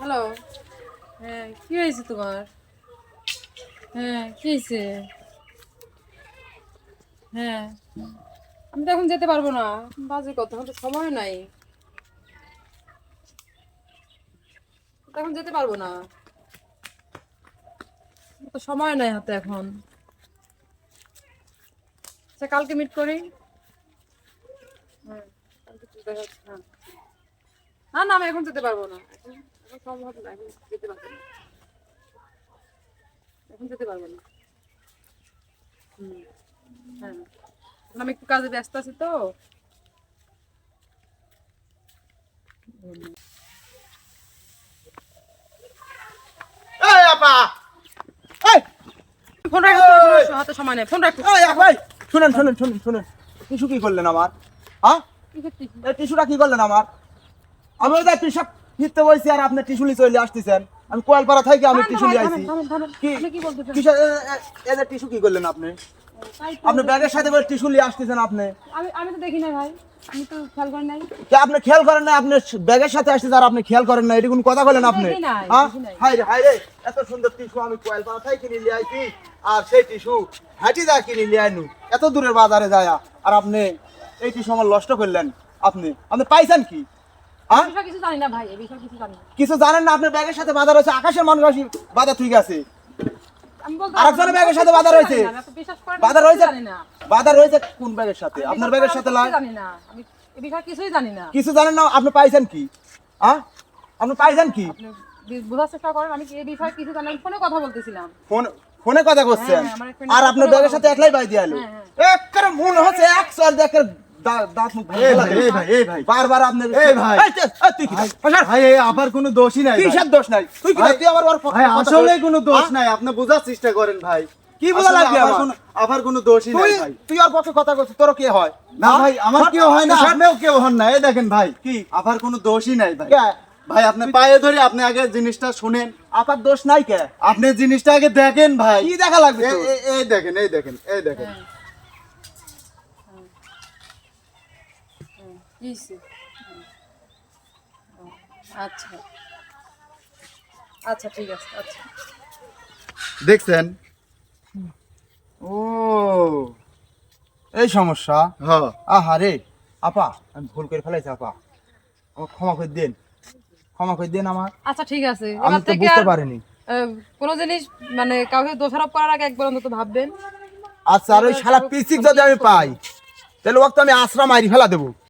Hello হ্যাঁ কি হয়েছে তোমার? হ্যাঁ কি হয়েছে? হ্যাঁ আমি তো এখন যেতে পারব না। বাজে কথা তো সময় নাই। এখন যেতে পারব না। তো সময় নাই হাতে এখন। আচ্ছা কালকে মিট করি। হ্যাঁ। না। না আমি এখন যেতে পারব না। সম্ভব না এখন যেতে পারব না। এখন যেতে পারব না। হুম হ্যাঁ। আমি একটু কাজে ব্যস্ত আছি তো। ফোন রাখো হাতে সময় নেই। ফোন রাখো। ভাই শুনেন শুনেন শুনেন কি করলেন আমার? হ্যাঁ? কি করলেন আমার? আমি টিস্যু ফিরতে বলছি আর আপনি টিস্যুলি চলে আসতেছেন। আমি কোয়ালপাড়া থেকে আমি থামেন, আইছি। কি? কি কিসের টিস্যু কি করলেন আপনি? আপনি ব্যাগের সাথে করে টিস্যুলি আসতেছেন আপনি। আমি আমি তো দেখি না ভাই। আমি তো খেয়াল করি নাই। যে আপনি খেয়াল করেন না আপনি ব্যাগের সাথে আসতেছেন আর আপনি খেয়াল করেন না এটা কোন কথা বলেন আপনি? হ্যাঁ? হাই রে হাই রে এত সুন্দর টিস্যু আমি কোয়ালপাড়া থেকে কিনে নিয়ে আইছি আর সেই টিস্যু হাঁটি যা কিনে নিয়ে আইনু। এত দূরের বাজারে যায় আর আপনি এই টিস্যু আমার নষ্ট করলেন। আপনি আপনি পাইছেন কি? কিছু জানেন না? আপনার ব্যাগের সাথে বাধা রয়েছে। আকাশের মানুষ আসি বাধা ঠিক আছে। আরেকজনের ব্যাগের সাথে বাধা রয়েছে। জানি না, আমি তো বিশ্বাস করেন না, বাধা রয়েছে কিছুই জানি না। বাধা রয়েছে কোন ব্যাগের সাথে? আপনার ব্যাগের সাথে লাই কিছুই জানি না আমি এই বিষয়ে কিছুই জানি না। কিছু জানেন না? আপনি পাইছেন কি? হ্যাঁ আপনি পাইছেন কি? বোঝার চেষ্টা করেন আমি এই বিষয়ে কিছু জানি ফোনে কথা বলতেছিলাম। ফোন ফোনে কথা করছেন হ্যাঁ, আর আপনার ব্যাগের সাথে একলাই বাই দিয়ে হ্যাঁ, একবারে মনে হচ্ছে এক চল দেখে ভাই, কি আবার কোনো দোষই নাই ভাই। কিসের দোষ নাই? তুই তুই আবার ওর পক্ষে ভাই কথা আসলে কোনো দোষ হ্যাঁ? নাই আপনি বোঝার চেষ্টা করেন ভাই। কি বোঝা লাগবে আমার? আবার কোনো দোষই নাই ভাই। তুই ওর পক্ষে কথা করছিস তোর কি হয়? না ভাই আমার কেউ হয় না আপনিও কেউ হন না এই দেখেন ভাই। কি? আবার কোনো দোষই নাই ভাই। আপনি পায়ে ধরে আপনি আগে জিনিসটা শুনেন। আপার দোষ নাই কে? আপনি জিনিসটা আগে দেখেন ভাই। কি দেখা লাগবে এই- দেখেন এই দেখেন এই দেখেন। ও, আচ্ছা। আচ্ছা ঠিক আছে আচ্ছা। দেখছেন? ও এই সমস্যা? হ্যাঁ। আহারে আপা আমি ভুল করে ফেলাইছি আপা। আমার ক্ষমা করে দেন ক্ষমা করে দেন আমার। আচ্ছা ঠিক আছে। আমি তো বুঝতে পারিনি। কোনো জিনিস মানে কাউকে দোষারোপ করার আগে একবার অন্তত ভাববেন। আচ্ছা আর ওই শালা পিসিক যদি আমি পাই তাহলে ওকে তো আমি আশ্রম মারি ফেলা দেবো।